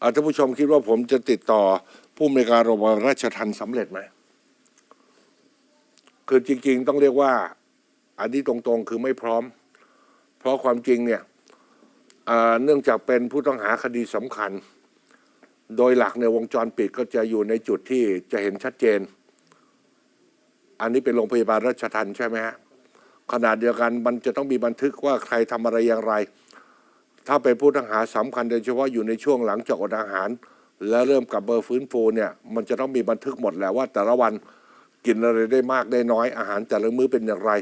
อาท่านผู้ชมคิดว่าผมจะติดต่อผู้อำนวยการโรงพยาบาลราชทันสำเร็จไหมคือจริง ๆ ต้องเรียกว่า อันนี้ตรงๆ คือไม่พร้อม เพราะความจริงเนี่ยเนื่องจากเป็นผู้ต้องหาคดีสำคัญ โดยหลักในวงจรปิดก็จะอยู่ในจุดที่จะเห็นชัดเจน อันนี้เป็นโรงพยาบาลราชทันใช่ไหมฮะขนาดเดียวกันมันจะต้องมีบันทึกว่าใครทำอะไรอย่างไร ถ้าเป็นผู้ต้องหาสำคัญโดยเฉพาะอยู่ในช่วงหลังจากอดอาหาร และเริ่มกลับเบอร์ฟื้นฟูเนี่ยมันจะต้องมีบันทึกหมดแหละว่า แต่ละวันกินอะไรได้มากได้น้อยอาหารแต่ละมื้อเป็นอย่างไร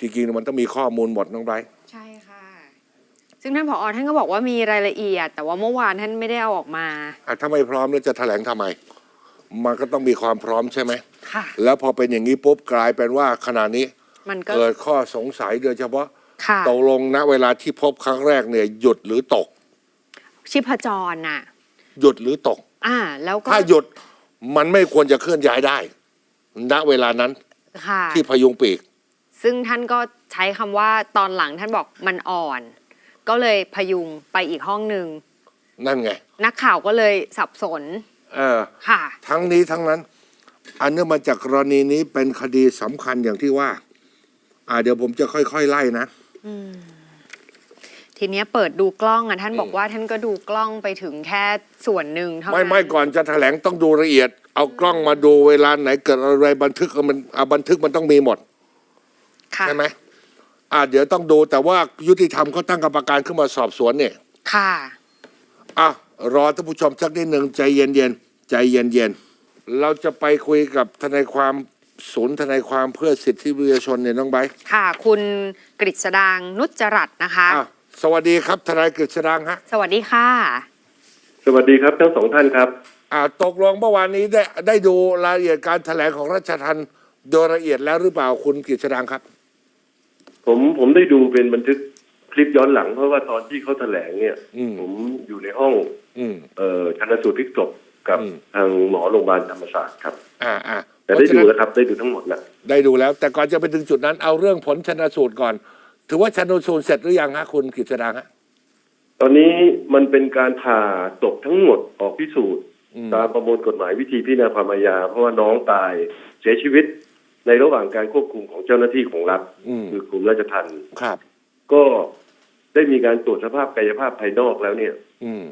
จริงๆมันต้องมีข้อมูลหมดน้องไบรท์ใช่ค่ะ ซึ่งท่านผอท่านก็บอกว่ามีรายละเอียด แต่ว่าเมื่อวานท่านไม่ได้เอาออกมาอะถ้าไม่พร้อมแล้วจะแถลงทำไม มันก็ต้องมีความพร้อมใช่ไหมค่ะ แล้วพอเป็นอย่างนี้ปุ๊บกลายเป็นว่าขณะนี้มันก็เกิดข้อสงสัยโดยเฉพาะ ค่ะตกลงณเวลาที่พบครั้งแรกเนี่ยหยุดหรือตก ชีพจรน่ะ หยุดหรือตก อ่า แล้วก็ถ้าหยุดมันไม่ควรจะเคลื่อนย้ายได้ ณเวลานั้นค่ะ ที่พยุงปีก ซึ่งท่านก็ใช้คำว่าตอนหลังท่านบอกมันอ่อน ก็เลยพยุงไปอีกห้องหนึ่งนั่นไง นักข่าวก็เลยสับสนเออ ค่ะ ทั้งนี้ทั้งนั้น อันเนื่องมาจากกรณีนี้เป็นคดีสำคัญอย่างที่ว่า อ่าเดี๋ยวผมจะค่อย ๆ ไล่นะ ทีเนี้ยเปิดดูกล้องอะท่านบอกว่าท่านก็ดูกล้องไปถึงแค่ส่วนหนึ่งเท่านั้นไม่ไม่ก่อนจะแถลงต้องดูละเอียด เอากล้องมาดูเวลาไหนเกิดอะไรบันทึกมันอะบันทึกมันต้องมีหมด ค่ะใช่ไหมอ่าเดี๋ยวต้องดูแต่ว่ายุติธรรมเขาตั้งกรรมการขึ้นมาสอบสวนเนี่ย ค่ะ อะ รอท่านผู้ชมสักนิดหนึ่งใจเย็นๆ ใจเย็นๆ เราจะไปคุยกับทนายความ ศูนย์ทนายความเพื่อสิทธิมนุษยชนเนี่ยน้องไบร์ทค่ะ คุณกฤษดางนุจจรัตน์นะคะอะสวัสดีครับทนายกฤษดางฮะสวัสดีค่ะ สวัสดีครับทั้งสองท่านครับ อ่าตกลงเมื่อวานนี้ได้ได้ดูรายละเอียดการแถลงของราชทันโดยละเอียดแล้วหรือเปล่าคุณกฤษดางครับ ผมผมได้ดูเป็นบันทึกคลิปย้อนหลังเพราะว่าตอนที่เขาแถลงเนี่ย อืม ผมอยู่ในห้อง อืม เอ่อชันสูตรพลิกศพ กับอืมทางหมอโรงพยาบาลธรรมศาสตร์ครับ อ่าอ่าแต่ได้ดูแล้วครับ ได้ดูทั้งหมดแล้วได้ดูแล้ว แต่ก่อนจะไปถึงจุดนั้นเอาเรื่องผลชนสูตรก่อน ถือว่าชนสูตรเสร็จหรือยังฮะคุณกฤษดางฮะตอนนี้มันเป็นการผ่าศพทั้งหมดออกพิสูจน์อืมตามประมวลกฎหมายวิธีพิจารณาความอาญาเพราะว่าน้องตายเสียชีวิตในระหว่างการควบคุมของเจ้าหน้าที่ของรัฐอืมคือกลุ่มราชทัณฑ์ครับ ก็ได้มีการตรวจสภาพกายภาพภายนอกแล้วเนี่ย อืม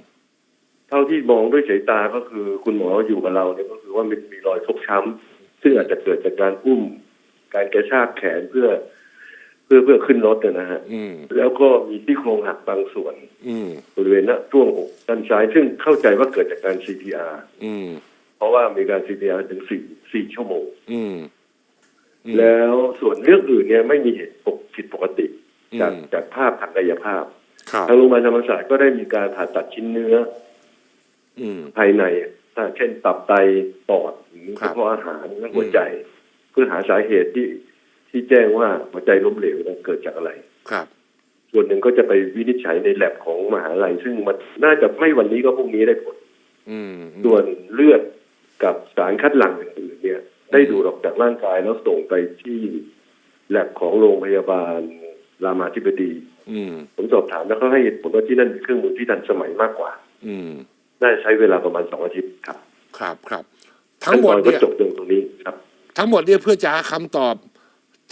เท่าที่มองด้วยสายตาก็คือคุณหมออยู่กับเราเนี่ยก็คือว่ามันมีรอยฟกช้ำซึ่งอาจจะเกิดจากการอุ้ม การกระชากแขนเพื่อ เพื่อเพื่อขึ้นรถเนี่ยนะฮะอืมแล้วก็มีที่โครงหักบางส่วนอืมบริเวณหน้าช่วงอกด้านซ้าย ซึ่งเข้าใจว่าเกิดจากการ CPR อืมเพราะว่ามีการ CPR ถึงสี่สี่ชั่วโมงอืมอืมแล้วส่วนเรื่องอื่นเนี่ยไม่มีเหตุปกผิดปกติ จากอืมจากภาพทางกายภาพครับทางโรงพยาบาลธรรมศาสตร์ก็ได้มีการผ่าตัดชิ้นเนื้ออืม ภายในถ้าเช่นตับไตปอดหรือครักบระเพาะอาหารและหัวใจ เพื่อหาสาเหตุที่ที่แจ้งว่าหัวใจล้มเหลวนั้นเกิดจากอะไรครับ ส่วนหนึ่งก็จะไปวินิจฉัยในแลบของมหาลัย ซึ่งมันน่าจะไม่วันนี้ก็พรุ่งนี้ได้ผลอืมส่วนเลือดกับสารคัดหลั่งอื่นๆเนี่ย ได้ดูดออกจากร่างกายแล้วส่งไปที่แลบของโรงพยาบาลรามาธิบดีอืมผมสอบถามแล้วเขาให้เหตุผลว่าที่นั่นมีเครื่องมือที่ทันสมัยมากกว่า อืม น่าจะใช้เวลาประมาณสองอาทิตย์ครับ ครับครับ ทั้งหมดขั้นตอนก็เนี่ยจบตรงตรงนี้ครับ ทั้งหมดเนี่ยเพื่อจะหาคำตอบ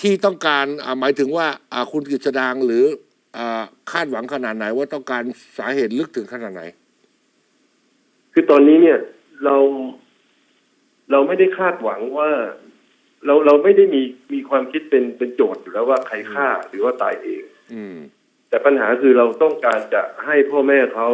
ที่ต้องการอ่าหมายถึงว่าอ่าคุณกฤษดางหรืออ่าคาดหวังขนาดไหน ว่าต้องการสาเหตุลึกถึงขนาดไหน คือตอนนี้เนี่ยเราเราไม่ได้คาดหวังว่า เราเราไม่ได้มีมีความคิดเป็นเป็นโจทย์อยู่แล้วว่าใครฆ่าหรือว่าตายเอง อืมแต่ปัญหาคือเราต้องการจะให้พ่อแม่เขา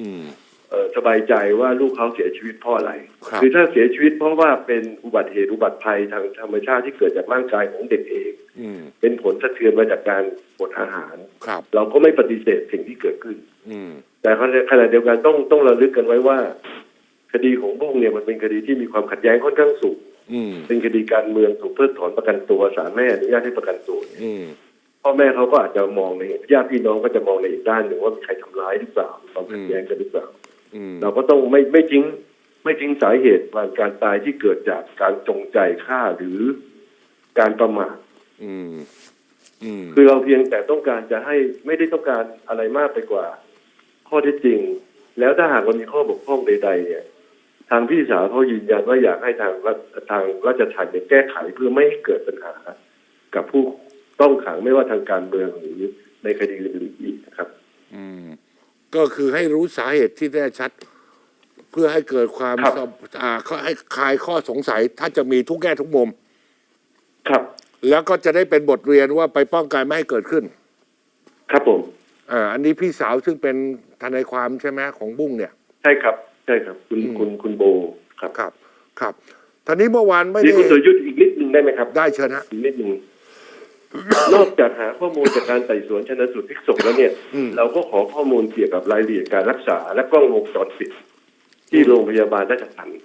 อืมเอ่อ สบายใจว่าลูกเขาเสียชีวิตเพราะอะไรครับอถ้าเสียชีวิตเพราะว่าเป็นอุบัติเหตุอุบัติภัยทางธรรมชาติที่เกิดจากร่างกายของเด็กเองอืมเป็นผลสะเทือนมาจากการอดอาหารครับเราก็ไม่ปฏิเสธสิ่งที่เกิดขึ้นอืมแต่ขณะเดียวกันต้องต้องระลึกกันไว้ว่า คดีของบุ้งเนี่ยมันเป็นคดีที่มีความขัดแย้งค่อนข้างสูงอืมเป็นคดีการเมืองถูกเพิกถอนประกันตัวศาลแม่อนุญาตให้ประกันตัวอืมพ่อแม่เขาก็อาจจะมองในญาติพี่น้องก็จะมองในอีกด้านหนึ่งว่ามีใครทำร้ายหรือเปล่ามีความขัดแย้งกันหรือเปล่าอืม เราก็ต้องไม่ไม่ทิ้ง ไม่ทิ้งสาเหตุว่าการตายที่เกิดจากการจงใจฆ่าหรือการประมาทอืมอืมคือเราเพียงแต่ต้องการจะให้ไม่ได้ต้องการอะไรมากไปกว่า ข้อเท็จจริง แล้วถ้าหากมันมีข้อบกพร่องใด ๆ เนี่ย ทางพี่สาวเขายืนยันว่าอยากให้ทางรัฐทางราชทัณฑ์เนี่ยแก้ไขเพื่อไม่ให้เกิดปัญหา กับผู้ต้องขังไม่ว่าทางการเมืองหรือในคดีอื่นๆอีกนะครับ อืม ก็คือให้รู้สาเหตุที่แน่ชัด เพื่อให้เกิดความครับ สบอ่าให้คลายข้อสงสัยถ้าจะมีทุกแง่ทุกมุม ครับแล้วก็จะได้เป็นบทเรียนว่าไปป้องกันไม่ให้เกิดขึ้นครับผมอ่าอันนี้พี่สาวซึ่งเป็นทนายความใช่ไหมของบุ้งเนี่ย ใช่ครับใช่ครับ คุณอืมคุณคุณโบครับครับ ครับท่านี้เมื่อวานไม่นี่ได้คุณสรยุทธ์อีกนิดนึงได้ไหมครับได้เชิญฮะอีกนิดนึง นอกจากหาข้อมูลจากการไต่สวนชนสูตรพลิกศพแล้วเนี่ยอืมเราก็ขอข้อมูลเกี่ยวกับรายละเอียดการรักษา และกล้องวงจรปิดที่โรงพยาบาลราชทัณฑ์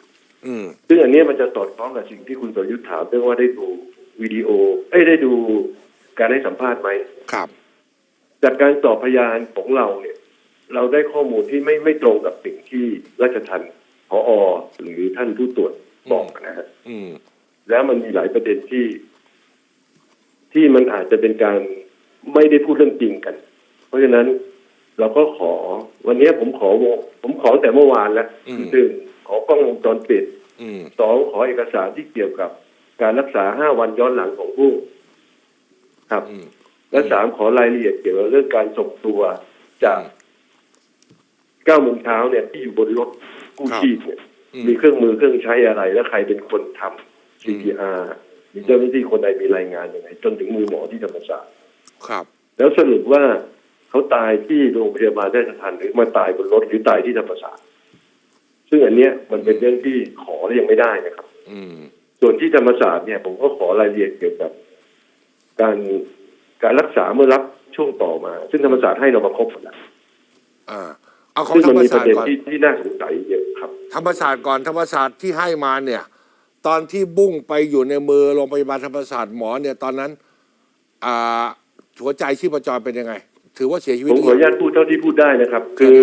อืมซึ่งอันเนี้ยมันจะสอดคล้องกับสิ่งที่คุณสรยุทธ์ถามเรื่องว่าได้ดูวิดีโอเอ้ยได้ดูการให้สัมภาษณ์ไหมครับ จากการสอบพยานของเราเนี่ย เราได้ข้อมูลที่ไม่ไม่ตรงกับสิ่งที่ราชทัณฑ์พอหรือท่านผู้ตรวจบอกนะฮะอืมแล้วมันมีหลายประเด็นที่ ที่มันอาจจะเป็นการไม่ได้พูดเรื่องจริงกัน เพราะฉะนั้นเราก็ขอ วันนี้ผมขอวงผมขอตั้งแต่เมื่อวานแล้วอืมหนึ่งขอกล้องวงจรปิดอืมสองขอเอกสารที่เกี่ยวกับการรักษาห้าวันย้อนหลังของผู้ ครับอืมและสามขอรายละเอียดเกี่ยวกับเรื่องการส่งตัวจากเก้าโมงเช้าเนี่ยที่อยู่บนรถกู้ชีพเนี่ยอืมมีเครื่องมือเครื่องใช้อะไร และใครเป็นคนทำ CPR มีเจ้าหน้าที่คนใดมีรายงานยังไงจนถึงมือหมอที่ธรรมศาสตร์ครับ แล้วสรุปว่าเขาตายที่โรงพยาบาลได้สถานหรือมาตายบนรถหรือตายที่ธรรมศาสตร์ซึ่งอันเนี้ยมันเป็นเรื่องที่ขอและยังไม่ได้นะครับ อืม ส่วนที่ธรรมศาสตร์เนี่ย ผมก็ขอรายละเอียดเกี่ยวกับ การการรักษาเมื่อรับช่วงต่อมา ซึ่งธรรมศาสตร์ให้เรามาครบหมดแล้วอ่า เอาของซึ่งธรมันรมมีปศาระสตเด็ร์นก่อนที่ที่น่าสงสัยเยอะครับ ธรรมศาสตร์ก่อนธรรมศาสตร์ที่ให้มาเนี่ย ตอนที่บุ้งไปอยู่ในมือโรงพยาบาลธรรมศาสตร์หมอเนี่ยตอนนั้นอ่าหัวใจชีพจรเป็นยังไง ถือว่าเสียชีวิตผมขออนุญาตพูดเท่าที่พูดได้นะครับ คือ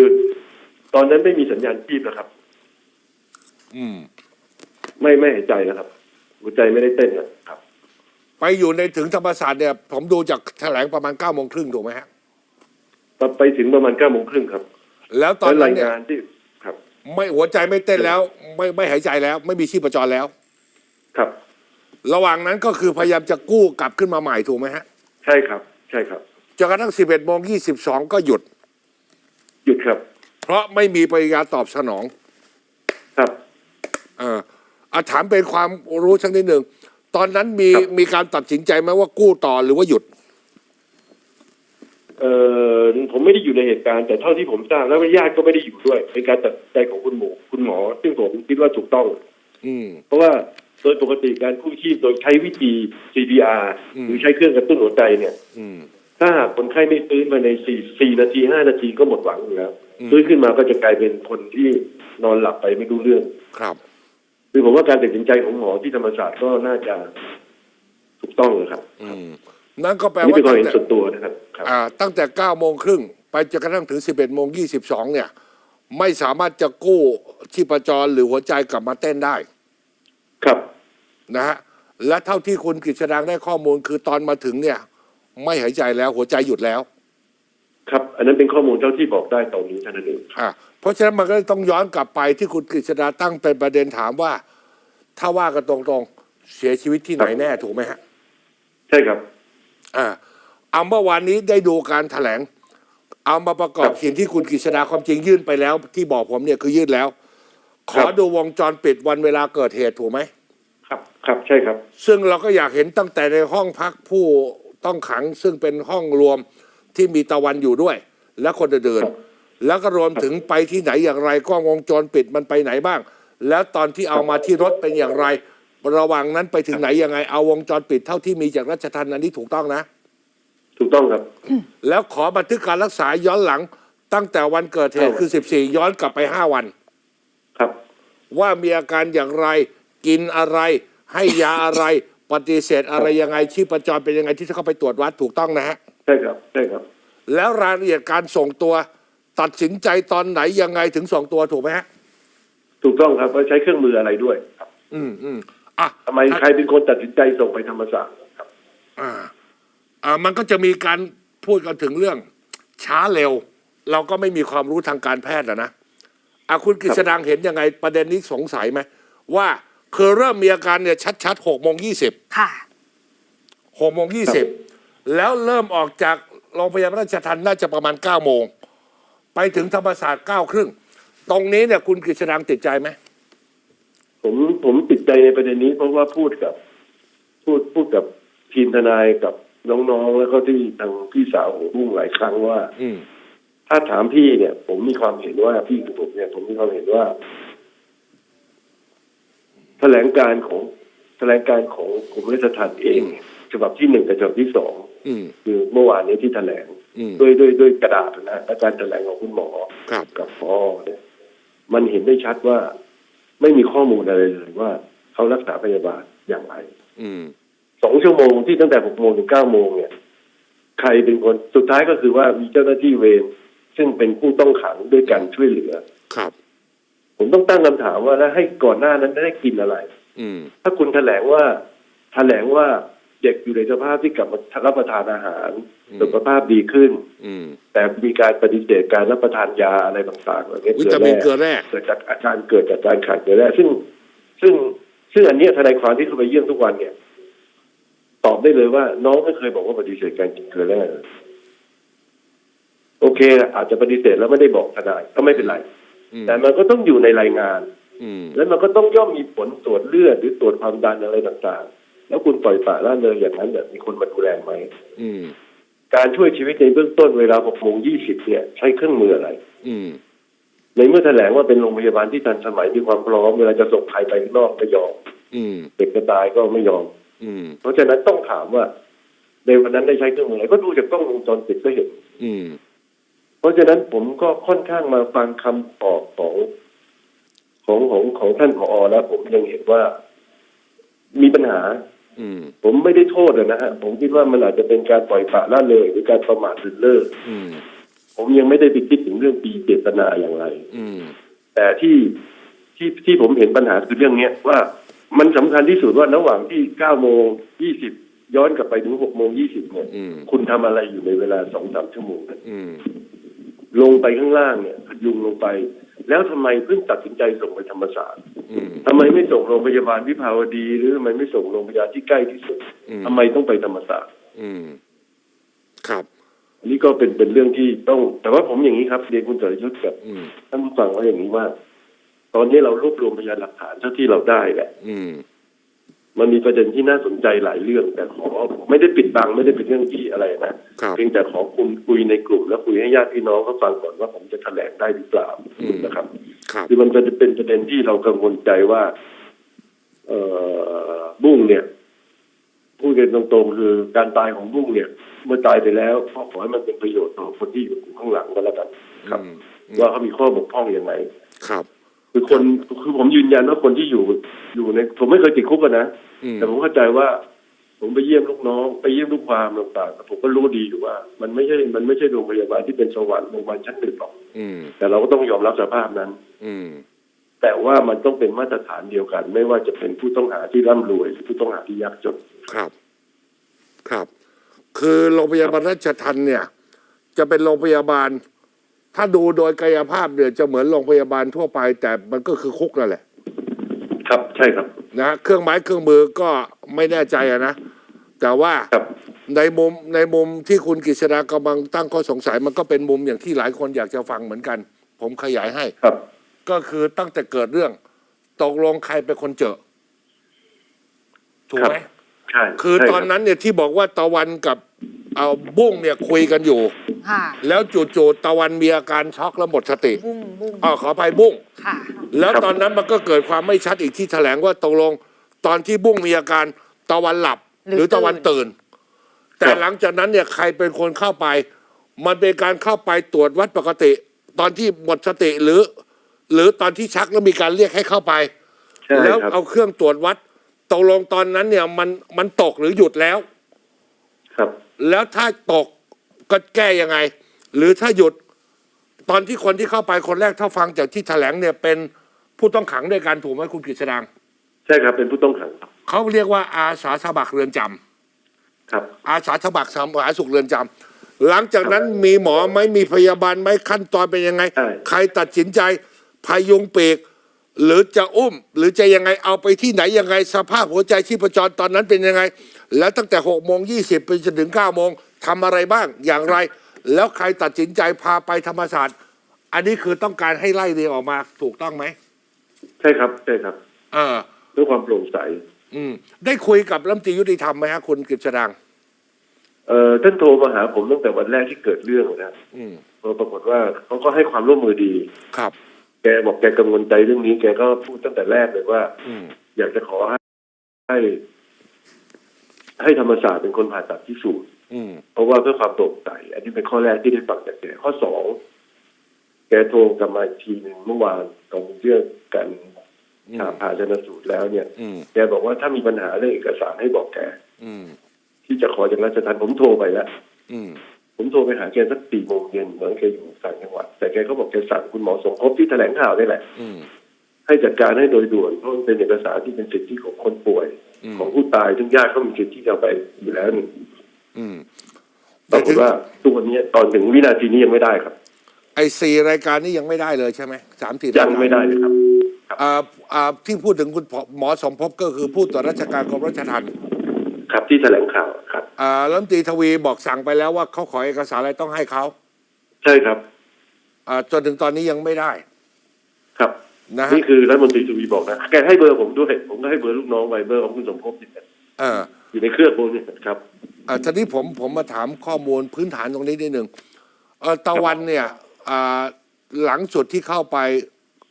ตอนนั้นไม่มีสัญญาณชีพนะครับ อืม ไม่ไม่หายใจนะครับ หัวใจไม่ได้เต้นนะครับ ไปอยู่ในถึงธรรมศาสตร์เนี่ย ผมดูจากแถลงประมาณเก้าโมงครึ่งถูกไหมฮะตอนไปถึงประมาณเก้าโมงครึ่งครับ แล้วตอนแล้วนั้รานยเนี่ยงานที่ครับไม่หัวใจไม่เต้นแล้ว ไม่ไม่หายใจแล้ว ไม่มีชีพจรแล้ว ครับ ระหว่างนั้นก็คือพยายามจะกู้กลับขึ้นมาใหม่ถูกไหมฮะใช่ครับ ใช่ครับจนกระทั่งสิบเอ็ดโมงยี่สิบสองก็หยุด หยุดครับ เพราะไม่มีปฏิกิริยาตอบสนอง ครับเอออาถามเป็นความรู้สักนิดหนึ่งตอนนั้นมีครับมีการตัดสินใจไหมว่ากู้ต่อหรือว่าหยุด เอ่อผมไม่ได้อยู่ในเหตุการณ์แต่เท่าที่ผมทราบแล้วญาติก็ไม่ได้อยู่ด้วย เป็นการตัดสินใจของคุณหมอคุณหมอ ซึ่งผมคิดว่าถูกต้อง อืม เพราะว่า โดยปกติการกู้ชีพโดยใช้วิธี CPR อืมหรือใช้เครื่องกระตุ้นหัวใจเนี่ยอืมถ้าหากคนไข้ไม่ฟื้นภายในสี่สี่นาทีห้านาทีก็หมดหวังอยู่แล้วอืมฟื้นขึ้นมาก็จะกลายเป็นคนที่นอนหลับไปไม่รู้เรื่องครับคือผมว่าการตัดสินใจของหมอที่ธรรมศาสตร์ก็น่าจะถูกต้องเลยครับอืมนั่นก็แปลอันนี้ว่าเป็นความตั้งเห็นแต่ส่วนตัวนะครับครับอ่าตั้งแต่เก้าโมงครึ่งไปจนกระทั่งถึงสิบเอ็ดโมงยี่สิบสองเนี่ย ไม่สามารถจะกู้ชีพจรหรือหัวใจกลับมาเต้นได้ ครับ นะฮะและเท่าที่คุณกฤษดางได้ข้อมูลคือตอนมาถึงเนี่ย ไม่หายใจแล้วหัวใจหยุดแล้ว ครับ อันนั้นเป็นข้อมูลเท่าที่บอกได้ตอนนี้เท่านั้นเองอ่าเพราะฉะนั้นมันก็ต้องย้อนกลับไปที่คุณกฤษดาตั้งเป็นประเด็นถามว่า ถ้าว่ากันตรงๆเสียชีวิตที่ไหนแน่ถูกไหมฮะใช่ครับ อ่าเอาเมื่อวานนี้ได้ดูการแถลง เอามาประกอบครับสิ่งที่คุณกฤษดาความจริงยื่นไปแล้ว ที่บอกผมเนี่ยคือยื่นแล้วขครัอบดูวงจรปิดวันเวลาเกิดเหตุถูกไหม ครับครับใช่ครับ ซึ่งเราก็อยากเห็นตั้งแต่ในห้องพักผู้ต้องขังซึ่งเป็นห้องรวมที่มีตะวันอยู่ด้วย และคนอื่นครับๆแล้วก็รวมถึงไปที่ไหนอย่างไรกล้องวงจรปิดมันไปไหนบ้าง แล้วตอนที่เอามาที่รถเป็นอย่างไร ระหว่างนั้นไปถึงไหนยังไงเอาวงจรปิดเท่าที่มีจากราชทัณฑ์อันนี้ถูกต้องนะ ถูกต้องครับ แล้วขอบันทึกการรักษาย้อนหลัง ตั้งแต่วันเกิดเหตุครับคือ 14 ย้อนกลับไป 5 วัน ครับ ว่ามีอาการอย่างไร กินอะไร ให้ยาอะไร ปฏิเสธอะไรยังไงชีพจรเป็นยังไงที่เขาไปตรวจวัดถูกต้องนะฮะใช่ครับใช่ครับ แล้วรายละเอียดการส่งตัว ตัดสินใจตอนไหนยังไงถึงส่งตัวถูกไหมฮะถูกต้องครับว่าใช้เครื่องมืออะไรด้วยครับอืมอืมอะทำไมใครเป็นคนตัดสินใจส่งไปธรรมศาสตร์ครับ อ่า อ่า มันก็จะมีการพูดกันถึงเรื่อง ช้าเร็ว เราก็ไม่มีความรู้ทางการแพทย์อะนะอะคุณกฤษดังเห็นยังไงประเด็นนี้สงสัยไหมว่า คือเริ่มมีอาการเนี่ยชัดๆหกโมงยี่สิบค่ะ หกโมงยี่สิบแล้วเริ่มออกจากโรงพยาบาลราชทันน่าจะประมาณเก้าโมง ไปถึงธรรมศาสตร์เก้าครึ่ง ตรงนี้เนี่ยคุณกฤษดังติดใจไหมผมผมติดใจในประเด็นนี้ เพราะว่าพูดกับ พูดพูดกับทีมทนายกับน้องๆแล้วก็ที่ทางพี่สาวของบุ้งหลายครั้งว่า อืม ถ้าถามพี่เนี่ย ผมมีความเห็นว่าพี่คือผมเนี่ย ผมมีความเห็นว่า แถลงการของแถลงการของกรมราชทัณฑ์เองเนี่ยฉบับที่หนึ่งกับฉบับที่สองอืมคือเมื่อวานนี้ที่แถลงอืมด้วยด้วยด้วยกระดาษนะและการแถลงของคุณหมอครับกับพอเนี่ยมันเห็นได้ชัดว่าไม่มีข้อมูลอะไรเลยว่าเขารักษาพยาบาลอย่างไรอืมสองชั่วโมงที่ตั้งแต่หกโมงถึงเก้าโมงเนี่ย ใครเป็นคนสุดท้ายก็คือว่ามีเจ้าหน้าที่เวรซึ่งเป็นผู้ต้องขังด้วยการช่วยเหลือ ครับ ผมต้องตั้งคำถามว่าแล้วให้ก่อนหน้านั้นได้กินอะไร อืมถ้าคุณแถลงว่า แถลงว่าเด็กอยู่ในสภาพที่กลับมารับประทานอาหารอืมสุขภาพดีขึ้น อืมแต่มีการปฏิเสธการรับประทานยาอะไรต่างๆเหล่านี้วิตามินเกลือแร่เกิดจากอาการเกิดจากการขาดเกลือแร่ซึ่ง ซึ่งซึ่งอันเนี้ยทนายความที่เข้าไปเยี่ยมทุกวันเนี่ย ตอบได้เลยว่า น้องไม่เคยบอกว่าปฏิเสธการกินเกลือแร่เลยโอเค อาจจะปฏิเสธแล้วไม่ได้บอกทนายก็ไม่เป็นไรอืม แต่มันก็ต้องอยู่ในรายงานอืมแล้วมันก็ต้องย่อมมีผลตรวจเลือดหรือตรวจความดันอะไรต่างๆ แล้วคุณปล่อยปละละเลยอย่างนั้นเนี่ยมีคนมาดูแลไหมอืมการช่วยชีวิตในเบื้องต้นเวลา6โมง20เนี่ย ใช้เครื่องมืออะไร อืมในเมื่อแถลงว่าเป็นโรงพยาบาลที่ทันสมัยมีความพร้อมเวลาจะส่งใครไปข้างนอกไม่ยอมอืมเด็กจะตายก็ไม่ยอม อืม เพราะฉะนั้นต้องถามว่า ในวันนั้นได้ใช้เครื่องมืออะไรก็ดูจากกล้องวงจรปิดก็เห็น อืม เพราะฉะนั้นผมก็ค่อนข้างมาฟังคำตอบของของของของท่านผอแล้วผมยังเห็นว่ามีปัญหา อืม ผมไม่ได้โทษอะนะฮะผมคิดว่ามันอาจจะเป็นการปล่อยปละละเลย หรือการประมาทหรือเลิกอืมผมยังไม่ได้ไปคิดถึงเรื่องปีเจตนาอย่างไร อืม แต่ที่ที่ที่ผมเห็นปัญหาคือเรื่องเนี้ยว่ามันสำคัญที่สุดว่าระหว่างที่เก้าโมงยี่สิบย้อนกลับไปถึงหกโมงยี่สิบเนี่ยอืมคุณทำอะไรอยู่ในเวลาสองสามชั่วโมงนั้นอืม ลงไปข้างล่างเนี่ยพยุงลงไป แล้วทำไมเพิ่งตัดสินใจส่งไปธรรมศาสตร์อืมทำไมไม่ส่งโรงพยาบาลวิภาวดี หรือทำไมไม่ส่งโรงพยาบาลที่ใกล้ที่สุดอืมทำไมต้องไปธรรมศาสตร์อืมครับอันนี้ก็เป็นเป็นเรื่องที่ต้อง แต่ว่าผมอย่างนี้ครับเรียนคุณสรยุทธ์กับอืมท่านผู้ฟังว่าอย่างนี้ว่า ตอนนี้เรารวบรวมพยานหลักฐานเท่าที่เราได้แหละอื มมันมีประเด็นที่น่าสนใจหลายเรื่อง แต่ขอไม่ได้ปิดบังไม่ได้เป็นเรื่องที่อะไรนะครับเพียงแต่ขอคุยคุยในกลุ่มแล้วคุยให้ญาติพี่น้องเขาฟังก่อนว่าผมจะแถลงได้หรือเปล่าอืมนะครับครับคือมันจะเป็นประเด็นที่เรากังวลใจว่า เอ่อบุ้งเนี่ยพูดกันตรงๆ คือการตายของบุ้งเนี่ย เมื่อตายไปแล้วก็ขอให้มันเป็นประโยชน์ต่อคนที่อยู่ข้างหลังก็แล้วกัน ครับอืมว่าเขามีข้อบกพร่องอย่างไรครับ คือคนคือผมยืนยันว่าคนที่อยู่อยู่ในผมไม่เคยติดคุกกันนะอืมแต่ผมเข้าใจว่า ผมไปเยี่ยมลูกน้อง ไปเยี่ยมลูกความต่างๆผมก็รู้ดีอยู่ว่า มันไม่ใช่ มันไม่ใช่โรงพยาบาลที่เป็นสวรรค์โรงพยาบาลชั้นหนึ่งหรอกอืมแต่เราก็ต้องยอมรับสภาพนั้น อืมแต่ว่ามันต้องเป็นมาตรฐานเดียวกัน ไม่ว่าจะเป็นผู้ต้องหาที่ร่ำรวยหรือผู้ต้องหาที่ยากจนครับ ครับ คือโรงพยาบาลราชทันเนี่ย จะเป็นโรงพยาบาล ถ้าดูโดยกายภาพเนี่ยจะเหมือนโรงพยาบาลทั่วไป แต่มันก็คือคุกนั่นแหละ ครับใช่ครับนะเครื่องไม้เครื่องมือก็ไม่แน่ใจอะนะ แต่ว่าครับในมุมในมุมที่คุณกฤษณากำลังตั้งข้อสงสัยมันก็เป็นมุมอย่างที่หลายคนอยากจะฟังเหมือนกัน ผมขยายให้ ครับก็คือตั้งแต่เกิดเรื่อง ตกลงใครเป็นคนเจอ ถูกไหมครับใช่คือใช่ตอนรับนั้นเนี่ยที่บอกว่าตะวันกับเอาบุ้งเนี่ยคุยกันอยู่ ค่ะ แล้วจู่ๆตะวันมีอาการช็อกแล้วหมดสติบุ้งบุ้งอ๋อขออภัยบุ้ง ค่ะ แล้วตอนนั้นมันก็เกิดความไม่ชัดอีกที่แถลงว่าตกลง ตอนที่บุ้งมีอาการตะวันหลับ หรือหรือตะวันตื่นตื่น แต่หลังจากนั้นเนี่ยใครเป็นคนเข้าไป มันเป็นการเข้าไปตรวจวัดปกติ ตอนที่หมดสติหรือ หรือตอนที่ชักแล้วมีการเรียกให้เข้าไป ใช่แล้วครับเอาเครื่องตรวจวัดตกลงตอนนั้นเนี่ยมันมันตกหรือหยุดแล้ว ครับ แล้วถ้าตก ก็แก้ยังไง หรือถ้าหยุดตอนที่คนที่เข้าไปคนแรกถ้าฟังจากที่แถลงเนี่ยเป็นผู้ต้องขังด้วยกันถูกไหมคุณกฤษดังใช่ครับเป็นผู้ต้องขังครับเขาเรียกว่าอาสาสมัครเรือนจำครับอาสาสมัครสาธารณสุขเรือนจำหลังจากนั้นมีหมอไหมมีพยาบาลไหมขั้นตอนเป็นยังไง ใช่ ใครตัดสินใจพยุงปีกหรือจะอุ้ม หรือจะยังไงเอาไปที่ไหนยังไง สภาพหัวใจชีพจรตอนนั้นเป็นยังไง แล้วตั้งแต่หกโมงยี่สิบไปจนถึงเก้าโมง ทำอะไรบ้างอย่างไร แล้วใครตัดสินใจพาไปธรรมศาสตร์ อันนี้คือต้องการให้ไล่เรียงออกมาถูกต้องไหมใช่ครับใช่ครับเออเพื่อความโปร่งใส อืม ได้คุยกับรัฐมนตรียุติธรรมไหมฮะคุณกฤษดางเอ่อท่านโทรมาหาผมตั้งแต่วันแรกที่เกิดเรื่องนะอืมปรากฏว่าเขาก็ให้ความร่วมมือดี ครับ แกบอกแกกังวลใจเรื่องนี้ แกก็พูดตั้งแต่แรกเลยว่า อืม อยากจะขอให้ให้ ให้ธรรมศาสตร์เป็นคนผ่าตัดพิสูจน์อืม เพราะว่าเพื่อความโปร่งใสอันนี้เป็นข้อแรกที่ได้ฟังจากแกข้อสองแกโทรกลับมาอีกทีหนึ่งเมื่อวานตอนเรื่องการอืมผ่าผ่าชนสูตรแล้วเนี่ยอืมแกบอกว่าถ้ามีปัญหาเรื่องเอกสารให้บอกแกอืมที่จะขอจากราชทัณฑ์ผมโทรไปแล้วอืมผมโทรไปหาแกสักสี่โมงเย็นเหมือนแกอยู่ต่างจังหวัด แต่แกก็บอกแกสั่งคุณหมอสมภพที่แถลงข่าวนี่แหละอืมให้จัดการให้โดยด่วนเพราะมันเป็นเอกสารที่เป็นสิทธิของคนป่วยอืมของผู้ตายซึ่งญาติเขามีสิทธิที่จะเอาไปอยู่แล้วนี่ อืมปรากฏว่าตัวนี้ตอนถึงวินาทีนี้ยังไม่ได้ครับ ไอ้สี่รายการนี้ยังไม่ได้เลยใช่ไหมสามสี่ยังไม่ได้เลยครับอ่าอ่าที่พูดถึงคุณหมอสมภพก็คือผู้ตรวจราชการกรมราชทัณฑ์ครับที่แถลงข่าวครับอ่ารัฐมนตรีทวีบอกสั่งไปแล้วว่าเขาขอเอกสารอะไรต้องให้เขาใช่ครับอ่าจนถึงตอนนี้ยังไม่ได้ ครับนะฮะนี่คือรัฐมนตรีทวีบอกนะแกให้เบอร์ผมด้วยผมก็ให้เบอร์ลูกน้องไปเบอร์ของคุณสมภพอยู่เนี่ยเอออยู่ในเครื่องผมเนี่ยครับ อ่าทีนี้ผมผมมาถามข้อมูลพื้นฐานตรงนี้นิดหนึ่งเออตะวันเนี่ยอ่าหลังสุดที่เข้าไป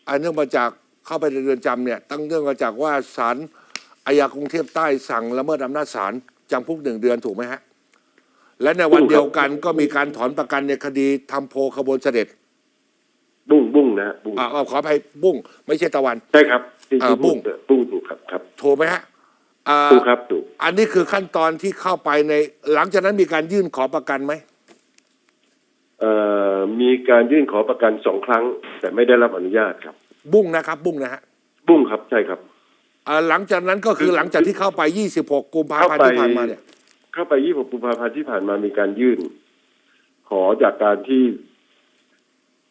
อันเนื่องมาจากเข้าไปในเรือนจำเนี่ยตั้งเนื่องมาจากว่าศาลอาญากรุงเทพใต้สั่งละเมิดอำนาจศาลจำคุกหนึ่งเดือนถูกไหมฮะ และในวันเดียวกันก็มีการถอนประกันในคดีทำโพขบวนเสด็จบุ้งบุ้งนะฮะบุ้งอ่าเอาขออภัยบุ้งไม่ใช่ตะวัน ใช่ครับที่อ่าที่บุ้บุ้งงบุ้งถูกครับครับ ถูกไหมฮะ อ่าถูกครับถูกอันนี้คือขั้นตอนที่เข้าไปใน หลังจากนั้นมีการยื่นขอประกันไหมเอ่อมีการยื่นขอประกันสองครั้ง แต่ไม่ได้รับอนุญาตครับ บุ้งนะครับ บุ้งนะฮะบุ้งครับใช่ครับ อ่าหลังจากนั้นก็คือคือหลังจากที่เข้าไป 26 กุมภาพันธ์เข้าไปที่ผ่านมาเนี่ย เข้าไป26กุมภาพันธ์ที่ผ่านมามีการยื่น ขอจากการที่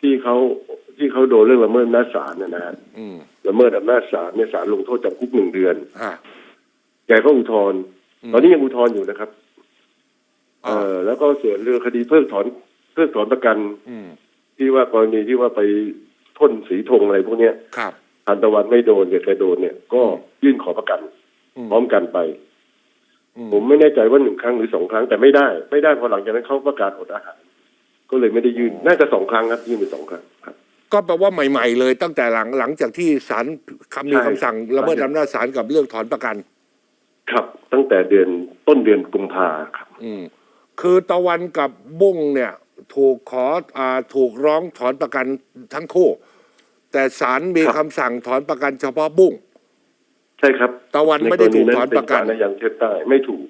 ที่เขาที่เขาโดนเรื่องละเมิดอำนาจศาลนะนะฮะอืมละเมิดอำนาจศาลเนี่ยศาลลงโทษจำคุกหนึ่งเดือน อ่า แกก็อุทธรณ์อืมตอนนี้ยังอุทธรณ์อยู่นะครับ เออแล้วก็ส่วนเรื่องคดีเพิกถอนเพิกถอนประกัน อืมที่ว่ากรณีที่ว่าไปพ่นสีธงอะไรพวกเนี้ยครับทันตะวันไม่โดนแต่แกโดนเนี่ย ก็ยื่นขอประกันอืมพร้อมกันไปอืผมไม่แน่ใจว่าหนึ่งครั้งหรือสองครั้งแต่ไม่ได้ ไม่ได้พอหลังจากนั้นเขาประกาศอดอาหาร ก็เลยไม่ได้ยื่นน่าจะสองครั้งครับยื่นไปสองครั้งครับก็แปลว่าใหม่ ๆ เลยตั้งแต่หลังหลังจากที่ศาลคำมีใช่คำสั่งละเมิดอำนาจศาลกับเรื่องถอนประกัน ครับตั้งแต่เดือนต้นเดือนกุมภาครับ อืมคือตะวันกับบุ้งเนี่ย ถูกขออ่าถูกร้องถอนประกันทั้งคู่ แต่ศาลมีครับ คำสั่งถอนประกันเฉพาะบุ้ง ใช่ครับตะวันไม่ได้ถูกถอนประกันในณียังเทพใต้ไม่ถูก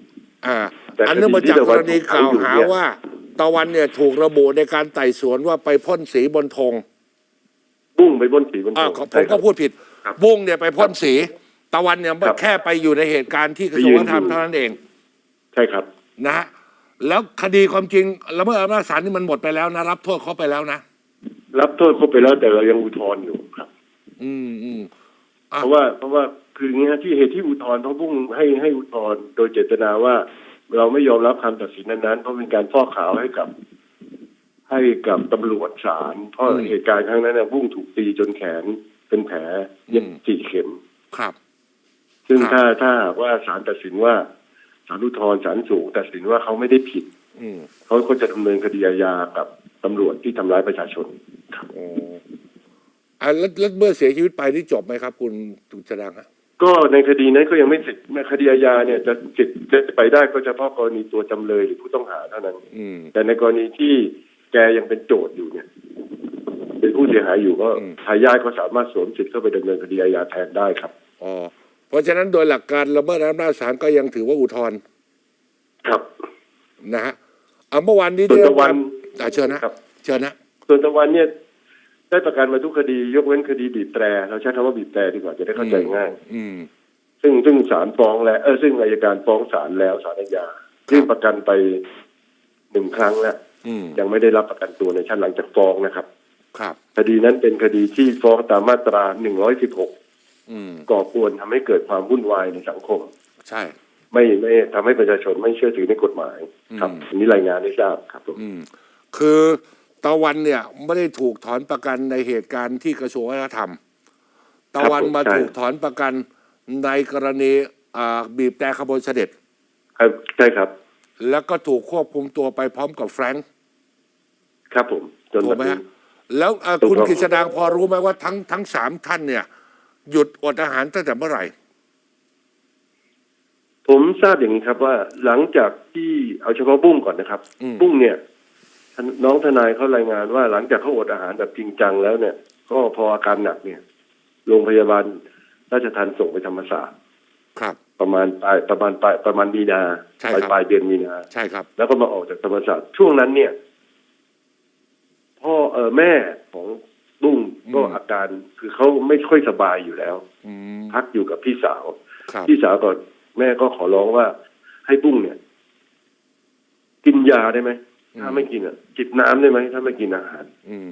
อ่าแต่อันเนื่องมาจากกรณีกล่าวหาคดีที่ตะวันถูกขังอยู่เนี่ยว่า ตะวันเนี่ยถูกระบุในการไต่สวนว่าไปพ่นสีบนธงบุ้งไปบนสีบนอ่าธงผมใช่คก็รับ พูดผิด ครับ บุ้งเนี่ยไปพ่นสี ตะวันเนี่ยครับแค่ไปอยู่ในเหตุการณ์ที่กระทรวงวัฒนธรรมไปยืนอยู่ เท่านั้นเองใช่ครับ นะฮะแล้วคดีความจริงละเมิดอำนาจศาลนี่มันหมดไปแล้วนะรับโทษเขาไปแล้วนะรับโทษเขาไปแล้วแต่เรายังอุทธรณ์อยู่ครับ อืมอืม อะ เพราะว่าเพราะว่าคืออย่างเงี้ยที่เหตุที่อุทธรณ์เพราะบุ้งให้ให้อุทธรณ์โดยเจตนาว่า เราไม่ยอมรับคำตัดสินนั้นๆเพราะเป็นการฟอกขาวให้กับ ให้กับตำรวจศาลเพราะเหตุการณ์ครั้งนั้นเนี่ยบุ้งถูกตีจนแขนเป็นแผลเย็บสี่เข็ม ครับ ซึ่งครับถ้าถ้าหากว่าศาลตัดสินว่าศาลอุทธรณ์ศาลสูงตัดสินว่าเขาไม่ได้ผิดอืมเขาก็จะดำเนินคดีอาญากับตำรวจที่ทำร้ายประชาชนครับอ๋ออะแล้วแล้วเมื่อเสียชีวิตไปนี่จบไหมครับ คุณตุจดังฮะก็ในคดีนั้นก็ยังไม่เสร็จในคดีอาญาเนี่ยจะสิทธิ์จะไปได้ก็เฉพาะกรณีตัวจำเลยหรือผู้ต้องหาเท่านั้นอืมแต่ในกรณีที่แกยังเป็นโจทย์อยู่เนี่ย เป็นผู้เสียหายอยู่ก็อืมทายาทก็สามารถสวมสิทธิ์เข้าไปดำเนินคดีอาญาแทนได้ครับอ๋อ เพราะฉะนั้นโดยหลักการละเมิดอำนาจศาลก็ยังถือว่าอุทธรณ์ครับนะฮะเอาเมื่อวานนี้ส่วนได้ตะวันอะเชิญนะครับ เชิญนะส่วนตะวันเนี่ยได้ประกันมาทุกคดี ยกเว้นคดีบีบแตรเราใช้คำว่าบีบแตรดีกว่าจะได้เข้าใจง่าย อืม ซึ่งซึ่งศาลฟ้องแล้วเออซึ่งอายการฟ้องศาลแล้วศาลอาญายื่นประกันไปหนึ่งครั้งแล้วอืมยังไม่ได้รับประกันตัวในชั้นหลังจากฟ้องนะครับ ครับ คดีนั้นเป็นคดีที่ฟ้องตามมาตรา116อืมก่ อกวนทำให้เกิดความวุ่นวายในสังคม ใช่ ไม่ไม่ทำให้ประชาชนไม่เชื่อถือในกฎหมาย ครับอืมอันนี้รายงานให้ทราบครับผมอืมคือตะวันเนี่ยไม่ได้ถูกถอนประกันในเหตุการณ์ที่กระทรวงวัฒนธรรม ตะวันมาถูกถอนประกันในกรณีอ่าบีบแต่ขบวนเสด็จครับใช่ครับ แล้วก็ถูกควบคุมตัวไปพร้อมกับแฟรงค์ครับผมจนถูวักนไหมนี้ฮะแล้วเอ่อถูกคุณต้องกฤษดางพอรู้ไหมว่าทั้งทั้งสามท่านเนี่ย หยุดอดอาหารตั้งแต่เมื่อไหร่ ผมทราบอย่างนี้ครับว่าหลังจากที่เอาเฉพาะบุ้งก่อนนะครับ อืม บุ้งเนี่ยท่านน้องทนายเขารายงานว่าหลังจากเขาอดอาหารแบบจริงจังแล้วเนี่ย ก็พออาการหนักเนี่ยโรงพยาบาลราชทันส่งไปธรรมศาสตร์ครับ ประมาณปลายประมาณปลายประมาณมีนาใช่ปลายครับ ปลายเดือนมีนา ใช่ครับ แล้วก็มาออกจากธรรมศาสตร์ช่วงนั้นเนี่ย พ่อเออแม่ของ บุ้งก็อาการคือเขาไม่ค่อยสบายอยู่แล้วอืมพักอยู่กับพี่สาวครับพี่สาวก่อนแม่ก็ขอร้องว่า ให้บุ้งเนี่ย กินยาได้ไหมถ้าไม่กินอะจิบน้ำได้ไหมถ้าไม่กินอาหาร อืม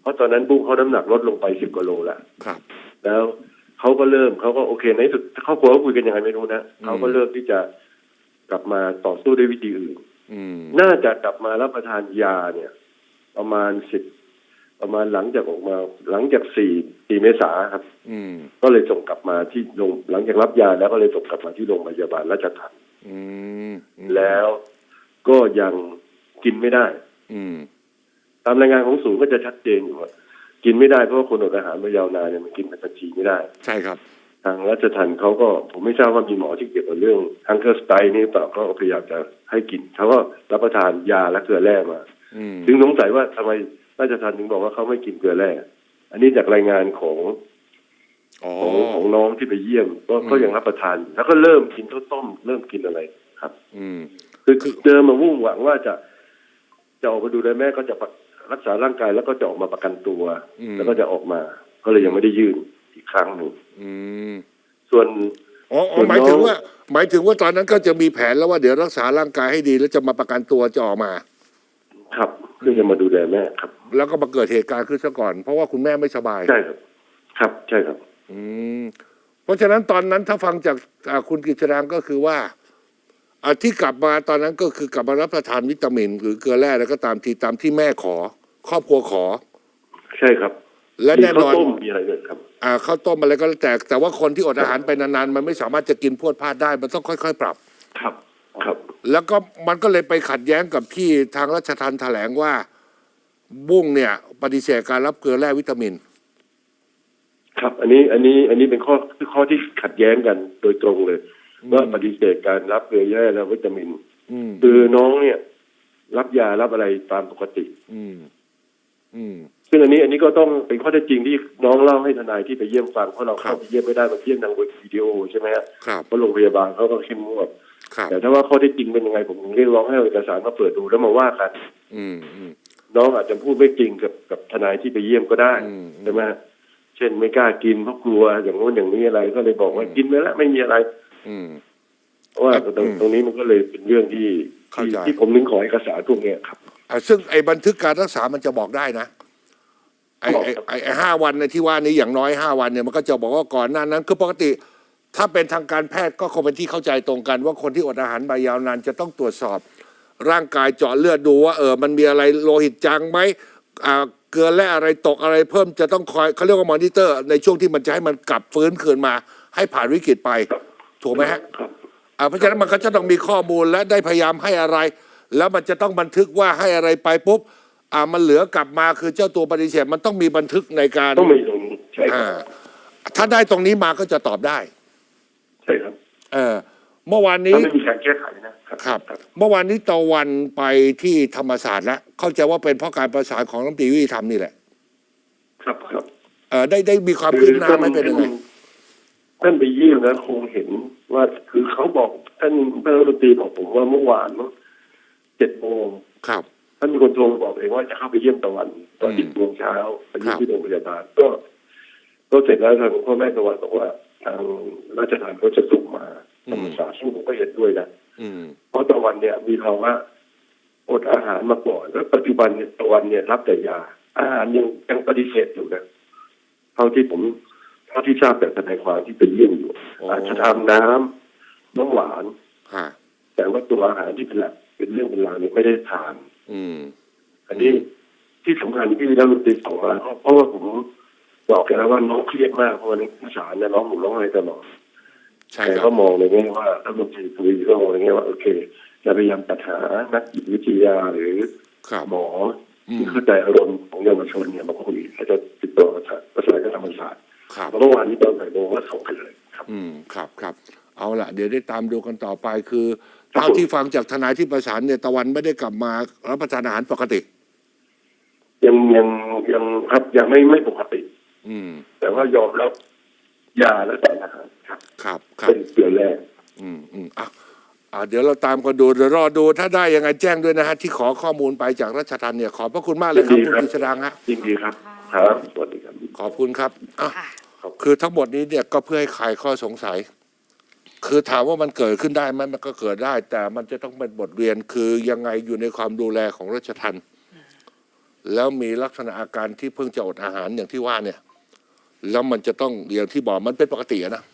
เพราะตอนนั้นบุ้งเขาน้ำหนักลดลงไปสิบกว่าโลแล้วครับ แล้วเขาก็เริ่มเขาก็โอเคในที่สุดครอบครัวเขาคุยกันยังไงไม่รู้นะอืมเขาก็เริ่มที่จะกลับมาต่อสู้ด้วยวิธีอื่นอืมน่าจะกลับมารับประทานยาเนี่ย ประมาณสิบ ประมาณหลังจากออกมา หลังจากสี่สี่เมษาครับ อืม ก็เลยส่งกลับมาที่โรงหลังจากรับยาแล้วก็เลยส่งกลับมาที่โรงพยาบาลราชทัณฑ์อืมอืมแล้วก็ยังกินไม่ได้ อืม ตามรายงานของศูนย์ก็จะชัดเจนอยู่ว่ากินไม่ได้เพราะว่าคนอดอาหารมายาวนานเนี่ยมันกินเป็นบัญชีไม่ได้ ใช่ครับ ทางราชทัณฑ์เขาก็ผมไม่ทราบว่ามีหมอที่เกี่ยวกับเรื่องฮังเกอร์สไตนี่หรือเปล่าก็พยายามจะให้กินเขาก็รับประทานยาและเกลือแร่มา อืม ถึงสงสัยว่าทำไม ราชทัณฑ์ถึงบอกว่าเขาไม่กินเกลือแร่อันนี้จากรายงานของอ๋อของของน้องที่ไปเยี่ยมก็อืมก็ยังรับประทานอยู่แล้วก็เริ่มกินข้าวต้ม เริ่มกินอะไรครับ อืมคือเดิมมามุ่งหวังว่าจะจะออกมาดูแลแม่ก็จะรักษาร่างกายแล้วก็จะออกมาประกันตัวอืมแล้วก็จะออกมา ก็เลยยังไม่ได้ยื่นอีกครั้งหนึ่งอืมส่วนอ๋ออ๋อส่วนหมายถึงน้องว่า หมายถึงว่าตอนนั้นก็จะมีแผนแล้วว่าเดี๋ยวรักษาร่างกายให้ดีแล้วจะมาประกันตัวจะออกมา ครับ เพื่อจะมาดูแลแม่ครับ แล้วก็มาเกิดเหตุการณ์ขึ้นซะก่อน เพราะว่าคุณแม่ไม่สบาย ใช่ครับ ครับใช่ครับ อืมเพราะฉะนั้นตอนนั้นถ้าฟังจากอ่าคุณกิจรางก็คือว่าอ่าที่กลับมาตอนนั้นก็คือกลับมารับประทานวิตามิน หรือเกลือแร่แล้วก็ตามที่ตามที่แม่ขอ ครอบครัวขอ ใช่ครับและมีแน่ข้านวอนต้มมีอะไรด้วยครับ อ่าข้าวต้มอะไรก็แล้วแต่แต่ว่าคนที่อดอาหารไปนานๆมันไม่สามารถจะกินพรวดพลาดได้ มันต้องค่อย ๆ ปรับ ครับ ครับ แล้วก็มันก็เลยไปขัดแย้งกับที่ทางรัชทันแถลงว่า บุ้งเนี่ย ปฏิเสธการรับเกลือแร่วิตามิน ครับ อันนี้อันนี้อันนี้เป็นข้อข้อที่ขัดแย้งกันโดยตรงเลยว่าปฏิเสธการรับเกลือแร่และวิตามินอืมคือน้องเนี่ย รับยารับอะไรตามปกติ อืม อืมซึ่งอันนี้อันนี้ก็ต้องเป็นข้อเท็จจริงที่น้องเล่าให้ทนายที่ไปเยี่ยมฟังเพราะเราครัเข้าบไปเยี่ยมไม่ได้มาเยี่ยมทางวิดีโอใช่ไหมฮะครับเพราะโรงพยาบาลเขาก็เข้มงวดครับ แต่ถ้าว่าข้อเท็จจริงเป็นยังไงผมเรียกร้องให้เอาเอกสารมาเปิดดูแล้วมาว่ากันอืมอืมน้องอาจจะพูดไม่จริงกับกับทนายที่ไปเยี่ยมก็ได้อืมใช่ไหมฮะเช่นไม่กล้ากินเพราะกลัวอย่างโน้นอย่างนี้อะไรก็เลยบอกว่าอืมกินไปแล้วไม่มีอะไร อืมเพราะว่าครับตรงอืมตรงนี้มันก็เลยเป็นเรื่องที่เข้าที่ใจที่ผมนึงขอเอกสารพวกเนี้ยครับอ่าซึ่งไอ้บันทึกการรักษามันจะบอกได้นะไอ้บอกไอ้ครับไอ้ไอ้ห้าวันในยที่ว่านี้อย่างน้อยห้าวันเนี่ยมันก็จะบอกว่าก่อนหน้านั้นคือปกติ ถ้าเป็นทางการแพทย์ก็คงเป็นที่เข้าใจตรงกัน ว่าคนที่อดอาหารมายาวนานจะต้องตรวจสอบ ร่างกายเจาะเลือดดูว่าเออมันมีอะไรโลหิตจางไหมอ่าเกลือแร่อะไรตกอะไรเพิ่มจะต้องคอยเขาเรียกว่ามอนิเตอร์ ในช่วงที่มันจะให้มันกลับฟื้นคืนมา ให้ผ่านวิกฤตไปถูกไหมฮะครับอ่าเพราะฉะนั้นมันก็จะต้องมีข้อมูลและได้พยายามให้อะไร แล้วมันจะต้องบันทึกว่าให้อะไรไปปุ๊บอ่ามันเหลือกลับมาคือเจ้าตัวปฏิเสธมันต้องมีบันทึกในการต้องมีตรงนี้ใช่คอ่ารับถ้าได้ตรงนี้มาก็จะตอบได้ใช่ครับเออเมื่อวานนี้ถ้าไม่มีการแก้ไขนะครับครับ เมื่อวานนี้ตะวันไปที่ธรรมศาสตร์แล้วเข้าใจว่าเป็นเพราะการประสานของรัฐมนตรียุติธรรมนี่แหละ ครับครับเออได้ได้มีความคืบหน้าไหมเป็นยังไงท่านไปเยี่ยมแล้วคงเห็นว่าคือเขาบอกท่านท่านรัฐมนตรีบอกผมว่าเมื่อวานเมื่อเจ็ดโมงครับท่านมีคนโทรมาบอกเองว่าจะเข้าไปเยี่ยมตะวัน ตอนอืมสิบโมงเช้าไปเยี่ยครัมบที่โรงพยาบาลก็ก็เสร็จแล้วทางพ่อแม่ตะวันบอกว่า ทางราชทานเขาจะส่งมาธรรมศาสตร์ซึ่งผมก็เห็นด้วยนะอืมเพราะตะวันเนี่ยมีภาวะอดอาหารมาก่อนแล้วปัจจุบันเนี่ยตะวันเนี่ยรับแต่ยา อาหารยังยังปฏิเสธอยู่นะเท่าที่ผมเท่าที่ทราบจากทนายความที่ไปเยี่ยมอยู่โอ้อาจจะทำน้ำน้ำหวานฮะแต่ว่าตัวอาหารที่เป็นหลักเป็นเรื่องเป็นราวเนี่ยไม่ได้ทาน อืม อันนี้ที่สำคัญที่รัฐมนตรีส่งมาเพราะเพราะว่าผม บอกแกแล้วว่าน้องเครียดมากเพราะวันนี้ศาลเนี่ยน้องผมร้องไห้ตลอดใช่แต่ครัก็บมองในแง่ว่ารัฐมนตรีคุยก็มองในแง่ว่าโอเค จะพยายามจัดหานักจิตวิทยาหรือครับหมออืมที่เข้าใจอารมณ์ของเยาวชนเนี่ยมาคุยเขาจะติดต่อประสานประสานกับธรรมศาสตร์ครับเมื่อวานนี้ตอนบ่ายโมงก็ส่งไปเลยครับ อืมครับครับเอาละเดี๋ยวได้ตามดูกันต่อไปคือครับเท่าที่ฟังจากทนายที่ประสานเนี่ยตะวันไม่ได้กลับมารับประทานอาหารปกติ ยังยังยังครับยังไม่ไม่ปกติ อืม แต่ว่ายอมรับยาและสารอาหารครับ ครับ ครับ เป็นเกลือแร่อืมอืมอะอะเดี๋ยวเราตามกันดูเดี๋ยวรอดูถ้าได้ยังไงแจ้งด้วยนะฮะ ที่ขอข้อมูลไปจากราชทันเนี่ย ขอบพระคุณมากเลยครับคุณกฤษดังฮะยินดีครับ ครับ สวัสดีครับ ขอบคุณครับอะค่ะ คือทั้งหมดนี้เนี่ยก็เพื่อให้คลายข้อสงสัย คือถามว่ามันเกิดขึ้นได้ไหมมันก็เกิดได้ แต่มันจะต้องเป็นบทเรียนคือยังไงอยู่ในความดูแลของราชทันแล้วมีลักษณะอาการที่เพิ่งจะอดอาหารอย่างที่ว่าเนี่ย แล้วมันจะต้องอย่างที่บอกมันเป็นปกติอะนะ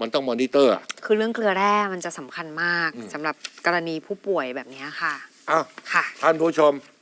มันต้องมอนิเตอร์อะ คือเรื่องเกลือแร่มันจะสำคัญมากสำหรับกรณีผู้ป่วยแบบเนี้ยค่ะ อ้าว ค่ะ ท่านผู้ชม